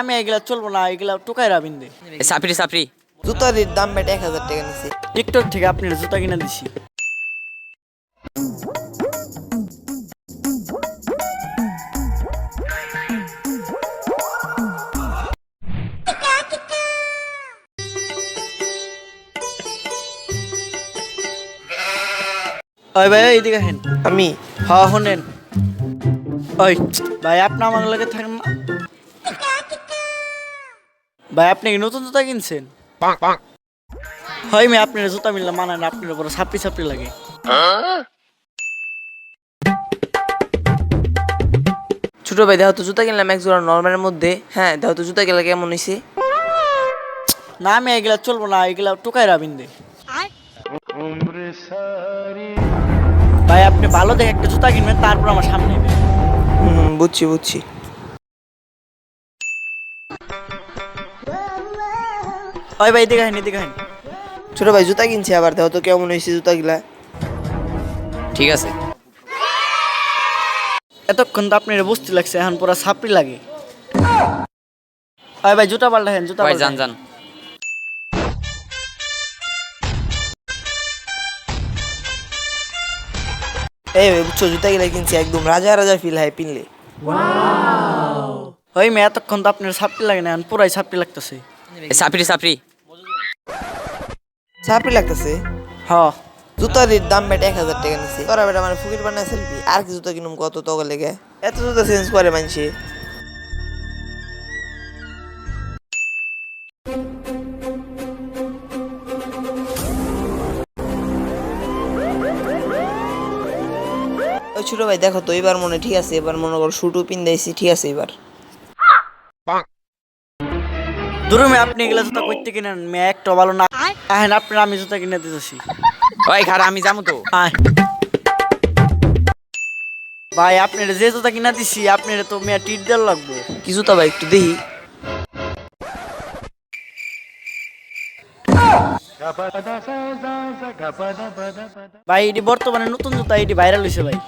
আমি এগুলা চলবো না এগুলা টোকাই রাবিন দে। সাপড়ি সাপড়ি জুতার দাম বেটা এক হাজার টাকা নিছে। টিকটক থেকে আপনার জুতা কিনে দিছি। ওই ভাই এইদিকে হেন আমি? হ্যাঁ শোনেন। ওই ভাই আপনি আমার লগে থাকেন না। ভাই আপনি কি নতুন জুতা কিনছেন? হয় মে আপনার জুতা মিললে মানায় না আপনার উপর সাপড়ি সাপড়ি লাগে। ছোট ভাই দেখো তো জুতা কিনলাম এক জোড়া নর্মালের মধ্যে। হ্যাঁ দেখো তো জুতা গেলে কেমন হয়েছে না আমি এগুলা চলবো না এগুলা টোকাই রাবিন দে। ভাই আপনি ভালো দেখে একটা জুতা কিনবেন তারপর আমার সামনে বুঝছি বুঝছি। ওই ভাই এদিকে হেন এদিকে হেন ছোট ভাই জুতা কিনছি আবার দেখো তো কেমন হয়েছে জুতা গিলা ঠিক আছে। এতক্ষণ তো আপনার বুঝতে লাগছে এখন পুরো সাপড়ি লাগে। ওই ভাই জুতা পাল্টা হেন জুতা ভাই যান এই ভাই বুঝছ জুতা গিলা কিনছি একদম রাজা রাজা ফিল হয় পিনলে। ওই মেয়ে এতক্ষণ তো আপনার সাপড়ি লাগে না এখন পুরাই সাপড়ি লাগতেছে। সাপড়ি সাপড়ি চাপড়ি লাগতেছে। হ্যাঁ জুতার দাম বেটা এক হাজার টাকা নিছে। তোরা বেটা মানে ফুকির বানায় সেলফি আর কি জুতা কিনুম কত তগা লেগে। এত জুতা চেঞ্জ করে মানছে। ছোট ভাই দেখো তো এবার মনে ঠিক আছে এবার মনে করো শুটু পিন দিয়েছি ঠিক আছে এবার দূরে মেয়ে আপনি এগুলা জুতা করতে কিনেন মেয়ে একটা ভালো না। আহেন আপনার আমি জুতা কিনে দিতেছি। ওই খারা আমি যাব তো। ভাই আপনার যে জুতা কিনা দিছি আপনার তো মেয়ে টিট দেওয়ার লাগবো। কি জুতা ভাই একটু দেখি। ভাই এটি বর্তমানে নতুন জুতা এটি ভাইরাল হয়েছে ভাই।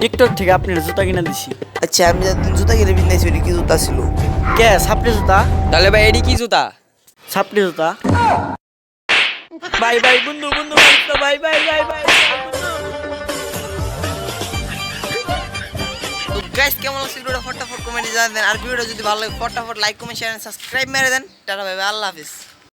টিকটক থেকে আপনার জুতা কিনা দিছি। আচ্ছা আমি যতদিন জুতা কিনে দিয়েছি ওটা কি জুতা ছিল? কে সাপড়ি জুতা? তাহলে ভাই এডি কি জুতা? সাপড়ি জুতা। বাই ভাই বন্ধু বন্ধু বাই বাই বাই তো গাইস কেমন লাগছে ভিডিওটা ফটাফট কমেন্টে জানাবেন। আর ভিডিওটা যদি ভালো লাগে ফটাফট লাইক কমেন্ট শেয়ার সাবস্ক্রাইব মেরে দেন। টাটা ভাই আল্লাহ হাফিজ।